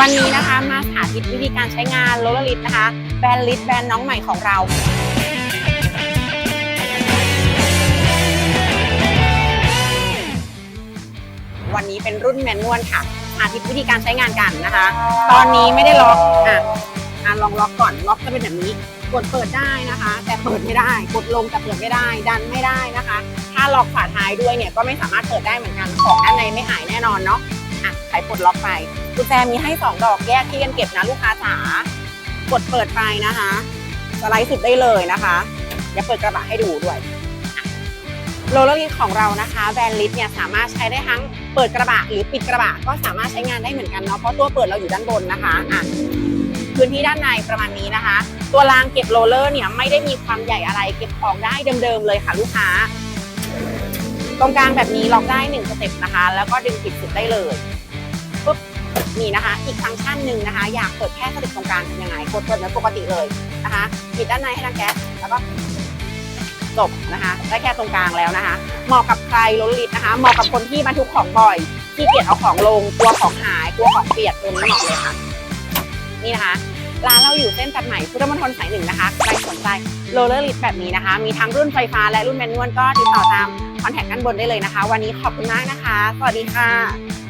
วันนี้นะคะมาสาธิตวิธีการใช้งานโรลลลินะคะแบรนด์ลิสแบรนด์น้องใหม่ของเราวันนี้เป็นรุ่นแมนนวลค่ะสาธิตวิธีการใช้งานกันนะคะ ตอนนี้ไม่ได้ล็อกอะอะลองล็อกก่อนล็อกจะเป็นแบบนี้ กดเปิดได้นะคะ แต่เปิดไม่ได้ กดลงแต่เปิดไม่ได้ ดันไม่ได้นะคะ ถ้าล็อกฝาท้ายด้วยเนี่ยก็ไม่สามารถเปิดได้เหมือนกันของด้านในไม่หายแน่นอนเนาะอะไขปลดล็อกไป กุญแจมีให้ 2 ดอกแยกที่กันเก็บนะลูกค้าจ๋ากดเปิดไปนะคะ สไลด์สุดได้เลยนะคะเดี๋ยวเปิดกระบะให้ดูด้วยโรลเลอร์ลิสของเรานะคะแบรนด์ลิสเนี่ยสามารถใช้ได้ทั้งเปิดกระบะหรือปิดกระบะก็สามารถใช้งานได้เหมือนกันเนาะเพราะตัวเปิดเราอยู่ด้านบนนะคะอะพื้นที่ด้านในประมาณนี้นะคะ ตัวรางเก็บโรลเลอร์เนี่ยไม่ได้มีความใหญ่อะไรเก็บของได้เดิมๆเลยค่ะลูกค้า ตรงกลางแบบนี้ล็อกได้หนึ่งสเต็ปนะคะ แล้วก็ดึงปิดสุดได้เลย นี่นะคะ อีกฟังก์ชันหนึ่งนะคะ อยากเปิดแค่สเต็ปตรงกลางทำยังไงกดเปิดเหมือนปกติเลยนะคะปิดด้านในให้ทางแก๊สแล้วก็จบนะคะได้แค่ตรงกลางแล้วนะคะ เหมาะกับใครรถลิตนะคะเหมาะกับคนที่บรรทุกของบ่อยที่เกียจเอาของลงกลัวของหายกลัวของเปียกตัวนี้เหมาะเลยค่ะ นี่นะคะร้านเราอยู่เส้นตัดใหม่พุทธมณฑลสายหนึ่งนะคะใครสนใจโรลเลอร์ลิฟแบบนี้นะคะ มีทั้งรุ่นไฟฟ้าและรุ่นแมนนวลก็ติดต่อตามคอนแทคด้านบนได้เลยนะคะ วันนี้ขอบคุณมากนะคะ สวัสดีค่ะ